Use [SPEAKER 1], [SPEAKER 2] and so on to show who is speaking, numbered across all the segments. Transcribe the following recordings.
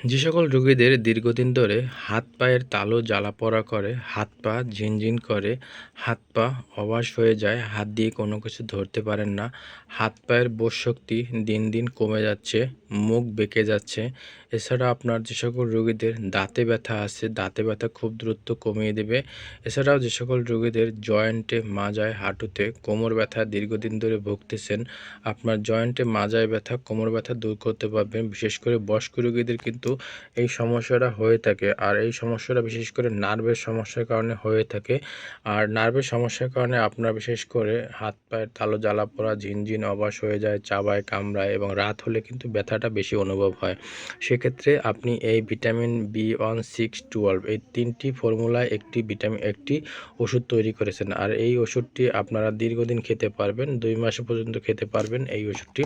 [SPEAKER 1] যে সকল রোগীদের দীর্ঘদিন ধরে হাত পায়ের তালু জ্বালা পোড়া করে, হাত পা ঝিনঝিন করে, হাত পা অবশ হয়ে যায়, হাত দিয়ে কোনো কিছু ধরতে পারেন না, হাত পায়ের বোধ শক্তি দিন দিন কমে যাচ্ছে, মুখ বেঁকে যাচ্ছে। এছাড়া আপনার যে সকল রোগীদের দাঁতে ব্যথা আছে, দাঁতে ব্যথা খুব দ্রুত কমিয়ে দেবে। এছাড়াও যে সকল রোগীদের জয়েন্টে মাজায় হাঁটুতে কোমর ব্যথা দীর্ঘদিন ধরে ভুগতেছেন, আপনার জয়েন্টে মাজায় ব্যথা, কোমর ব্যথা দূর করতে পারবেন। বিশেষ করে বয়স্ক রোগীদের কিন্তু এই সমস্যাটা হয়ে থাকে। আর এই সমস্যাটা বিশেষ করে নার্ভের সমস্যার কারণে হয়ে থাকে। আর নার্ভের সমস্যার কারণে আপনার বিশেষ করে হাত পায়ের তালো জ্বালা পোড়া, ঝিনঝিন অবাস হয়ে যায় চাবায় কামড়ায় এবং রাত হলে কিন্তু ব্যথাটা বেশি অনুভব হয়। সেক্ষেত্রে আপনি এই vitamin B one, six, twelve এই তিনটি ফর্মুলায় একটি ভিটামিন একটি ওষুধ তৈরি করেছেন। আর এই ওষুধটি আপনারা দীর্ঘদিন খেতে পারবেন, দুই মাস পর্যন্ত খেতে পারবেন এই ওষুধটি।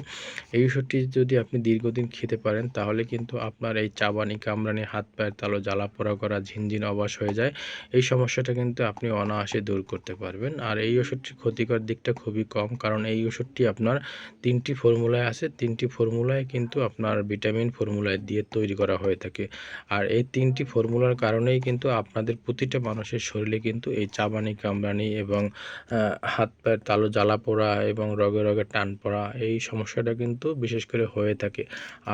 [SPEAKER 1] এই ওষুধটি যদি আপনি দীর্ঘদিন খেতে পারেন, তাহলে কিন্তু আপনার এই চাবানি কামড়ানি হাত পায়ের তালো, জ্বালা পোড়া করা, ঝিনঝিন অবাস হয়ে যায়, এই সমস্যাটা কিন্তু আপনি অনায়াসে দূর করতে পারবেন। আর এই ওষুধটির ক্ষতিকর দিকটা খুবই কম, কারণ এই ওষুধটি আপনার তিনটি ফর্মুলায় আছে। তিনটি ফর্মুলায় কিন্তু আপনার ভিটামিন ফর্মুলায় দিয়ে তৈরি করা হয়ে থাকে। আর এই তিনটি ফর্মুলার কারণেই কিন্তু আপনাদের প্রতিটা মানুষের শরীরে কিন্তু এই চাবানি কামড়ানি এবং হাত পায়ের তালো, জ্বালা পোড়া এবং রগে রগে টান পড়া এই সমস্যাটা কিন্তু বিশেষ করে হয়ে থাকে।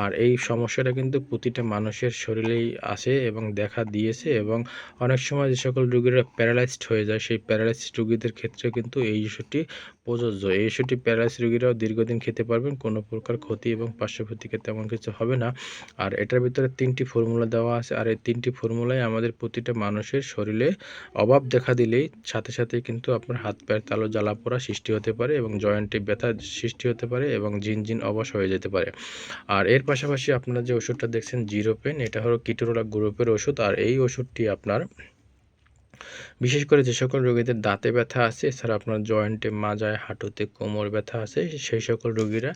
[SPEAKER 1] আর এই সমস্যাটা কিন্তু প্রতিটা মানুষের শরীরেই আসে এবং দেখা দিয়েছে এবং অনেক সময় যে সকল রোগীরা প্যারালাইজড হয়ে যায়, সেই প্যারালাইসড রোগীদের ক্ষেত্রে কিন্তু এই ওষুধটি প্রযোজ্য। এই ওষুধটি প্যারালাইস রোগীরাও দীর্ঘদিন খেতে পারবেন কোনো প্রকার ক্ষতি এবং পার্শ্ব প্রতিক্রিয়া তেমন কিছু হবে না। আর এটার ভিতরে তিনটি ফর্মুলা দেওয়া আছে, আর এই তিনটি ফর্মুলায় আমাদের প্রতিটা মানুষের শরীরে অভাব দেখা দিলেই সাথে সাথে কিন্তু আপনার হাত পায়ের তালো জ্বালা পোড়া সৃষ্টি হতে পারে এবং জয়েন্টে ব্যথা সৃষ্টি হতে পারে এবং জিনজিন অবশ হয়ে যেতে পারে। আর এর পাশাপাশি আপনারা যে ওষুধটা দেখছেন জিরো পেন এটা হলো কিটোরোলাক গ্রুপের ওষুধ আর এই ওষুধটি আপনার বিশেষ করে যে সকল রোগীদের দাঁতে ব্যথা আছে, এছাড়া আপনার জয়েন্টে, মাজায়, হাঁটুতে কোমর ব্যথা আছে, সেই সকল রোগীরা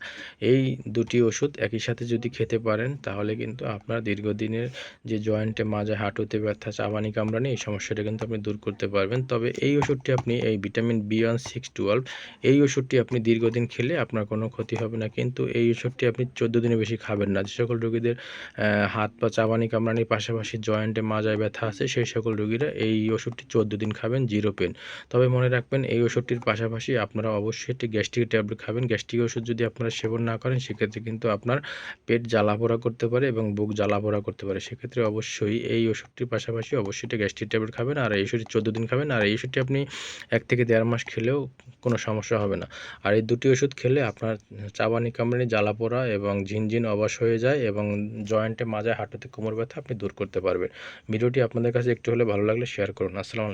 [SPEAKER 1] এই দুটি ওষুধ একই সাথে যদি খেতে পারেন, তাহলে কিন্তু আপনার দীর্ঘদিনের যে জয়েন্টে, মাজায়, হাঁটুতে ব্যথা, চাবানি, কামড়ানি, এই সমস্যাটা কিন্তু আপনি দূর করতে পারবেন। তবে এই ওষুধটি আপনি, এই vitamin B one, six, twelve, এই ওষুধটি আপনি দীর্ঘদিন খেলে আপনার কোনো ক্ষতি হবে না। কিন্তু এই ওষুধটি আপনি চোদ্দ দিনে বেশি খাবেন না। যে সকল রোগীদের হাত পা, চাবানি, কামড়ানির পাশাপাশি জয়েন্টে, মাজায় ব্যথা আছে, সেই সকল রোগীরা এই ওষুধটি চোদ্দ দিন খাবেন, জিরো পেন। তবে মনে রাখবেন, এই ওষুধটির পাশাপাশি আপনারা অবশ্যই একটি গ্যাস্ট্রিক ট্যাবলেট খাবেন। গ্যাস্ট্রিক ওষুধ যদি আপনারা সেবন না করেন, সেক্ষেত্রে কিন্তু আপনার পেট জ্বালাপোড়া করতে পারে এবং বুক জ্বালাপোড়া করতে পারে। সেক্ষেত্রে অবশ্যই এই ওষুধটির পাশাপাশি অবশ্যই একটা গ্যাস্ট্রিক ট্যাবলেট খাবেন। আর এই ওষুধটি চোদ্দ দিন খাবেন। আর এই ওষুধটি আপনি এক থেকে দেড় মাস খেলেও কোনো সমস্যা হবে না। আর এই দুটি ওষুধ খেলে আপনার চাবানি কামড়ানি, জ্বালাপোড়া এবং ঝিনঝিন অবাস হয়ে যায় এবং জয়েন্টে মাজায় হাঁটুতে কোমর ব্যথা আপনি দূর করতে পারবেন। ভিডিওটি আপনাদের কাছে একটু হলে ভালো লাগলে শেয়ার করুন। আসসালামু আলাইকুম